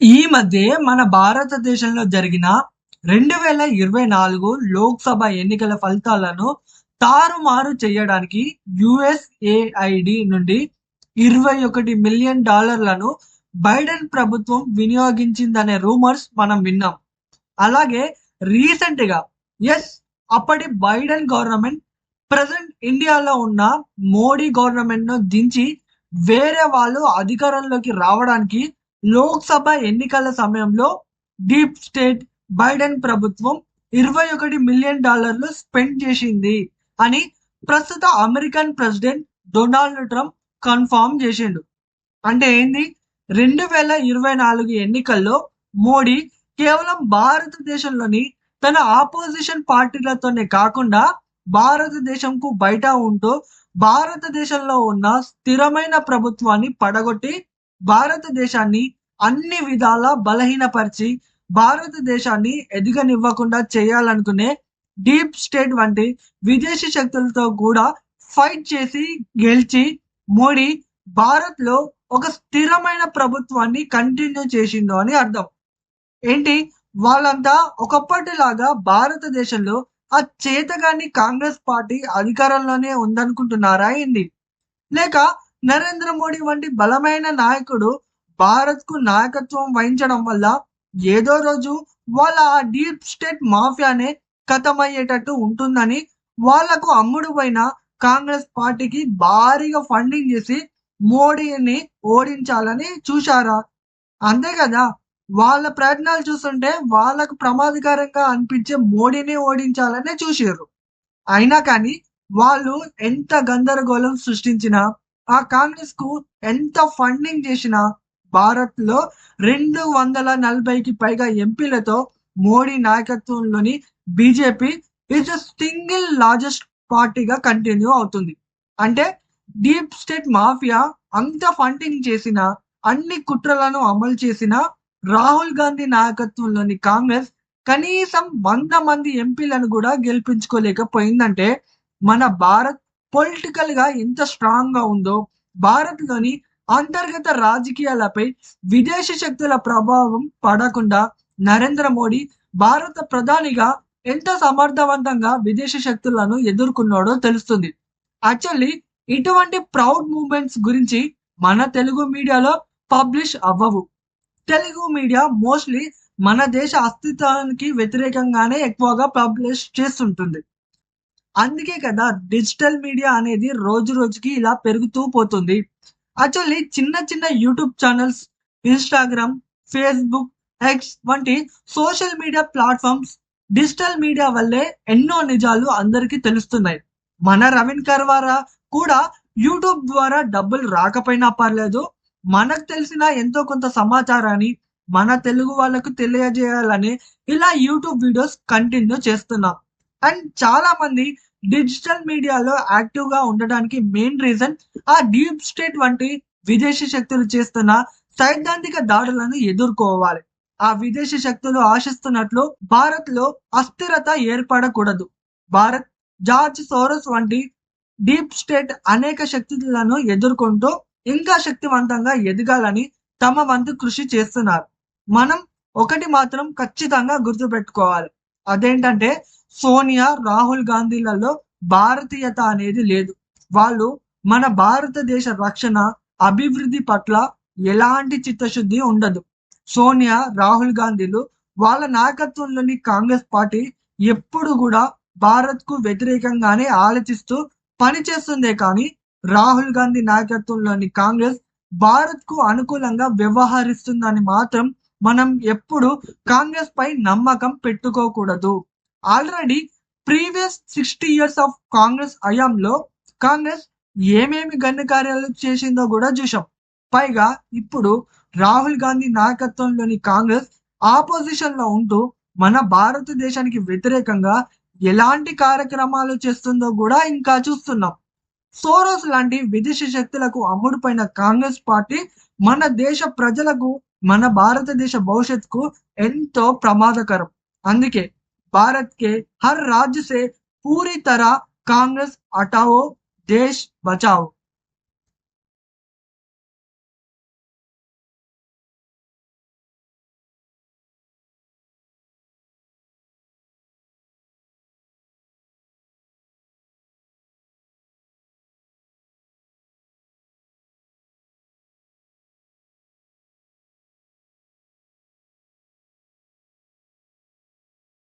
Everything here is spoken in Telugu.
ఈ మధ్య మన భారతదేశంలో జరిగిన రెండు వేల ఇరవై నాలుగు లోక్సభ ఎన్నికల ఫలితాలను తారుమారు చేయడానికి యుఎస్ఏఐడి నుండి ఇరవై ఒకటి మిలియన్ డాలర్లను బైడెన్ ప్రభుత్వం వినియోగించిందనే రూమర్స్ మనం విన్నాం. అలాగే రీసెంట్గా ఎస్ అప్పటి బైడెన్ గవర్నమెంట్ ప్రజెంట్ ఇండియాలో ఉన్న మోడీ గవర్నమెంట్ను దించి వేరే వాళ్ళు అధికారంలోకి రావడానికి లోక్సభ ఎన్నికల సమయంలో డీప్ స్టేట్ బైడెన్ ప్రభుత్వం ఇరవై ఒకటి మిలియన్ డాలర్లు స్పెండ్ చేసింది అని ప్రస్తుత American president Donald Trump confirm చేసిండు. అంటే ఏంది? రెండు వేల ఇరవై నాలుగు ఎన్నికల్లో మోడీ కేవలం భారతదేశంలోని తన ఆపోజిషన్ పార్టీలతోనే కాకుండా భారతదేశంకు బయట ఉంటూ భారతదేశంలో ఉన్న స్థిరమైన ప్రభుత్వాన్ని పడగొట్టి భారతదేశాన్ని అన్ని విధాలా బలహీనపరిచి భారతదేశాన్ని ఎదగనివ్వకుండా చేయాలనుకునే డీప్ స్టేట్ వంటి విదేశీ శక్తులతో కూడా ఫైట్ చేసి గెలిచి మోడీ భారత్లో ఒక స్థిరమైన ప్రభుత్వాన్ని కంటిన్యూ చేసిండు అని అర్థం. ఏంటి? వాళ్ళంతా ఒకప్పటిలాగా భారతదేశంలో ఆ చేతగాని కాంగ్రెస్ పార్టీ అధికారంలోనే ఉందనుకుంటున్నారా ఏంది? లేక నరేంద్ర మోడీ వంటి బలమైన నాయకుడు భారత్కు నాయకత్వం వహించడం వల్ల ఏదో రోజు వాళ్ళ ఆ డీప్ స్టేట్ మాఫియానే కథమయ్యేటట్టు ఉంటుందని వాళ్ళకు అమ్ముడు పోయిన కాంగ్రెస్ పార్టీకి భారీగా ఫండింగ్ చేసి మోడీని ఓడించాలని చూశారా? అంతే కదా వాళ్ళ ప్రయత్నాలు చూస్తుంటే వాళ్ళకు ప్రమాదకరంగా అనిపించే మోడీని ఓడించాలనే చూసారు అయినా కానీ వాళ్ళు ఎంత గందరగోళం సృష్టించినా ఆ కాంగ్రెస్కు ఎంత ఫండింగ్ చేసినా భారత్లో రెండు వందల నలభైకి పైగా ఎంపీలతో మోడీ నాయకత్వంలోని BJP is the single largest పార్టీగా కంటిన్యూ అవుతుంది. అంటే డీప్ స్టేట్ మాఫియా అంత ఫండింగ్ చేసిన అన్ని కుట్రలను అమలు చేసిన రాహుల్ గాంధీ నాయకత్వంలోని కాంగ్రెస్ కనీసం వంద మంది ఎంపీలను కూడా గెలిపించుకోలేకపోయిందంటే మన భారత్ పొలిటికల్గా ఎంత స్ట్రాంగ్గా ఉందో భారత్లోని అంతర్గత రాజకీయాలపై విదేశీ శక్తుల ప్రభావం పడకుండా నరేంద్ర మోడీ భారత ప్రధానిగా ఎంత సమర్థవంతంగా విదేశీ శక్తులను ఎదుర్కొన్నాడో తెలుస్తుంది. యాక్చువల్లీ ఇటువంటి ప్రౌడ్ మూమెంట్స్ గురించి మన తెలుగు మీడియాలో పబ్లిష్ అవ్వవు. తెలుగు మీడియా మోస్ట్లీ మన దేశ అస్తిత్వానికి వ్యతిరేకంగానే ఎక్కువగా పబ్లిష్ చేస్తుంటుంది. అందుకే కదా డిజిటల్ మీడియా అనేది రోజు రోజుకి ఇలా పెరుగుతూ పోతుంది. యాక్చువల్లీ చిన్న చిన్న YouTube channels Instagram Facebook X వంటి social media platforms digital media వల్లే ఎన్నో నిజాలు అందరికీ తెలుస్తున్నాయి. మన రవీన్ కర్వారా కూడా యూట్యూబ్ ద్వారా డబ్బులు రాకపోయినా పర్లేదు మనకు తెలిసిన ఎంతో కొంత సమాచారాన్ని మన తెలుగు వాళ్ళకు తెలియజేయాలని ఇలా యూట్యూబ్ వీడియోస్ కంటిన్యూ చేస్తున్నాం. అండ్ చాలా మంది డిజిటల్ మీడియాలో యాక్టివ్గా ఉండడానికి మెయిన్ రీజన్ ఆ డీప్ స్టేట్ వంటి విదేశీ శక్తులు చేస్తున్న సైద్ధాంతిక దాడులను ఎదుర్కోవాలి. ఆ విదేశీ శక్తులు ఆశిస్తున్నట్లు భారత్లో అస్థిరత ఏర్పడకూడదు. భారత్ జార్జ్ సోరస్ వంటి డీప్ స్టేట్ అనేక శక్తులను ఎదుర్కొంటూ ఇంకా శక్తివంతంగా ఎదగాలని తమ వంతు కృషి చేస్తున్నారు. మనం ఒకటి మాత్రం ఖచ్చితంగా గుర్తుపెట్టుకోవాలి. అదేంటంటే సోనియా రాహుల్ గాంధీలలో భారతీయత అనేది లేదు. వాళ్ళు మన భారతదేశ రక్షణ అభివృద్ధి పట్ల ఎలాంటి చిత్తశుద్ధి ఉండదు. సోనియా రాహుల్ గాంధీలు వాళ్ళ నాయకత్వంలోని కాంగ్రెస్ పార్టీ ఎప్పుడు కూడా భారత్కు వ్యతిరేకంగానే ఆలోచిస్తూ పనిచేస్తుందే కానీ రాహుల్ గాంధీ నాయకత్వంలోని కాంగ్రెస్ భారత్కు అనుకూలంగా వ్యవహరిస్తుందని మాత్రం మనం ఎప్పుడు కాంగ్రెస్ పై నమ్మకం పెట్టుకోకూడదు. Already previous sixty years of Congress హయాంలో కాంగ్రెస్ ఏమేమి గన్ను కార్యాలు చేసిందో కూడా చూసాం పైగా ఇప్పుడు రాహుల్ గాంధీ నాయకత్వంలోని కాంగ్రెస్ ఆపోజిషన్లో ఉంటూ మన భారతదేశానికి వ్యతిరేకంగా ఎలాంటి కార్యక్రమాలు చేస్తుందో కూడా ఇంకా చూస్తున్నాం. సోరోస్ లాంటి విదేశీ శక్తులకు అమ్ముడుపోయిన కాంగ్రెస్ పార్టీ మన దేశ ప్రజలకు మన భారతదేశ భవిష్యత్తుకు ఎంతో ప్రమాదకరం. అందుకే भारत के हर राज्य से पूरी तरह कांग्रेस हटाओ देश बचाओ।